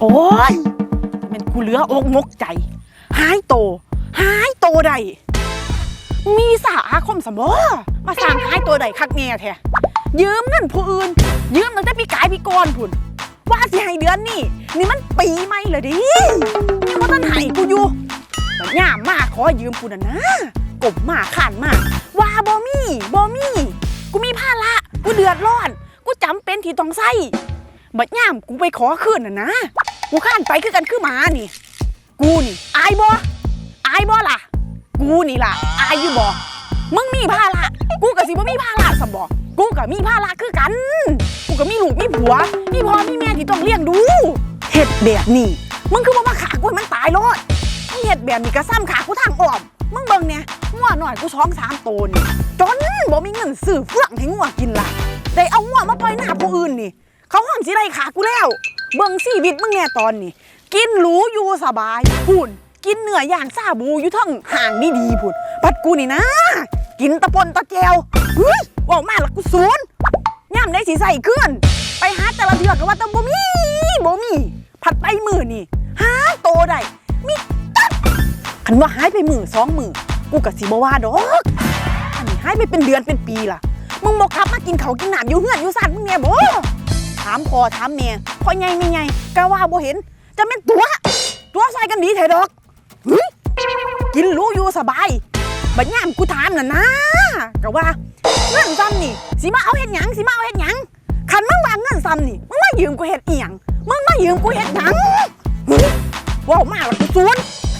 โอ้ยมันกูเหลืออกมกใจ หายโต หายโตใดมีสาอาคมสมบมาสร้างหายตัวใดคักแน่แท้ยืมเงินผู้อื่น ยืมตั้งแต่ปีกายปีกอนพุ่นว่าสิให้เดือนนี่นี่มันปีใหม่เลยดิยังว่าต้นให้กูอยู่ย่ามมาขอยืมกูนะนะกบมาขานมาว่าบ่มีบ่มีกูมีภาระกูเดือดร้อน กูจำเป็นที่ต้องใช้บัดย่ามกูไปขอคืนน่ะนะ กูข้านไปคือกันคือหมานี่ กูนี่ อายบ่อายบ่ล่ะ กูนี่ล่ะ อายอยู่บ่มึงมีภาระกูกับสิบ่มีภาระสมบ่กูกับมีภาระคือกัน กูก็มีลูกมีผัว มีพ่อมีแม่ที่ต้องเลี้ยงดูเฮ็ดแบบนี้ มึงคือบ่มาขากูมันตายโลดมึงเฮ็ดแบบนี้ก็ซ้ำขากูทางอ้อมมึงเบิ่งเนี่ยงัวหน่อยกูช้องสามโตนี่จนบ่มีเงินซื้อเฟื่องให้งัวกินล่ะได้เอางัวมาปล่อยหน้าผู้อื่นนี่ เขาห้องสิได้ขากูแล้ว เบิ่งชีวิตมึงแน่ตอนนี้ กินหรูอยู่สบายพูนกินเนื้อย่างซาบูอยู่ทั้งห่างนี่ดีพูนปัดกูนี่นะ กินตะปนตะแจวเฮ้ยว่าวมาแล้วกูศูนย์ย่ำได้สีใส่ขึ้นไปหาแต่ละเดือกก็ว่าแตะบ่มีบ่มี ผัดไปมือนี่หาโตได้มีตัดคันว่าหายไปมือสองมือกูกะสิบ่ว่าดอกอันนี้หายไปเป็นเดือนเป็นปีล่ะมึงบอกกลับมากินเขากินหนามอยู่เฮือนอยู่ซ่านมึงเนี่ยบ่ามพอถามเมียพอไงไม่ไงกะว่าบ่เห็น จะเป็นตัว ตัวใส่กันดีเถอะดอกหึกินรู้อยู่สบายบัดย่ามกูถามน่ะนะกะว่าเงินซ้ำนี่สิมาเอาเฮ็ดหยังสิมาเอาเฮ็ดหยังคันมึงวางเงินซ้ำนี่มึงมายืมกูเฮ็ดอีหยังมึงมายืมกูเฮ็ดหยังหึว้าวมากละกูซูน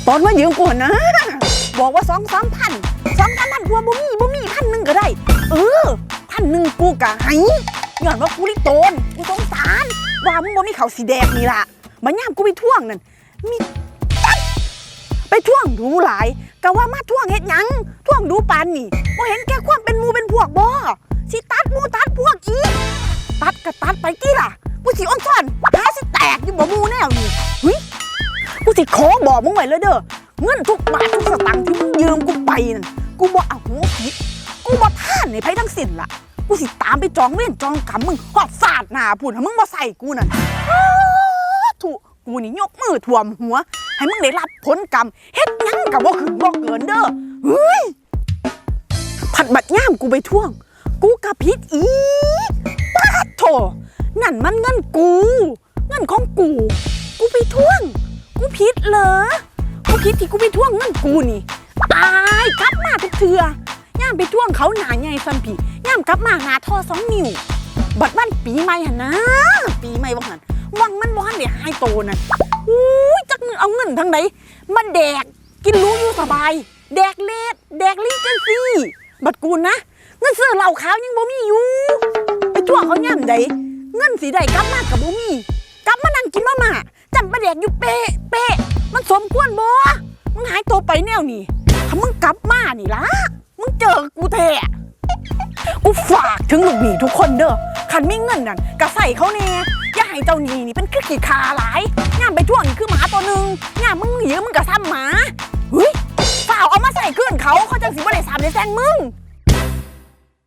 ตอนมายืมกูหั่นนะ บอกว่าสองสามพันสองสามพันกูว่าบ่มีบ่มีพันหนึ่งก็ได้ เออพันหนึ่งกูกะให้ย้อนว่ากูลิโตน มึงบ่มีเขาสีแดงนี่ล่ะมันย่ามกูไปท่วงนั่นมีไปท่วงดูหลายกะว่ามาท่วงเฮ็ดหยังท่วงดูปานนี่บ่เห็นแก่ความเป็นมูเป็นพวกบ่สิตัดมูตัดพวกอีกตัดก็ตัดไปกี่ล่ะกูสิอ้อนซ่อนหาสิแตกอยู่บ่มูแนวนี่เฮ้ยกูสิขอบอกมึงไว้เลยเด้อเงินทุกบาททุกสตางค์ที่มึงยืมกูไปนั่นกูบ่เอาหัวผิดกูบ่ท่านในไผทั้งสิ้นล่ะ กูสิตามไปจองเว้นจองกรรมมึงหอดสาดหน้าพูดให้มึงมาใส่กูนั่นอ้าถูกูนี่ยกมือท่วมหัว ให้มึงได้รับผลกรรมเฮ็ดหยังกับว่าขึ้นบ่เกินเด้อเฮ้ยผัดบัดย่ามกูไปท่วง กูกะผิดอีกป้าดโถนั่นมันเงินกู เงินของกู กูไปท่วง กูผิดเหรอกูผิดที่กูไปท่วงเงินกูนี่ตายกลับมาทุกเทือามไปท่วงเขาหนาใหญ่ซัมผีย่ามกลับมาหนาท่อสองนิ้ว บัดบ้านปีใหม่หันนะ ปีใหม่บ่หันวังมันบ่หันเดี๋ยวหายโตนั่นอุ้ยจักเงินเอาเงินทางไหนมาแดกกินรู้อยู่สบาย แดกเลดแดกลิ้นกันสิบัดกูนะเงินเสื้อเหล่าขาวยังบ่มีอยู่ไปท่วเขาย่ำใดเงินสีใดกลับมากับบ่มีกลับมานั่งกินมาม่าจำประแดกอยู่เป๊ะเป๊ะมันสมควรบ่มึงหายตัวไปแนวนี้ถ้ามึงกลับมานี่ล่ะ มึงเจอกูแท้กูฝากถึงลูกหนีทุกคนเด้อขันไม่เงินนั่นกะใส่เขาแน่อย่าให้เจ้าหนีนี่เป็นคือขี้คาหลายย่ามไปท่วงนี่คือหมาตัวหนึ่งย่ามมึงหนีมึงกะซ้ำหมาเฮ้ยฝ่าวเอามาใส่ขึ้นเขาเขาจังสิบ่ได้สามเด้แซงมึง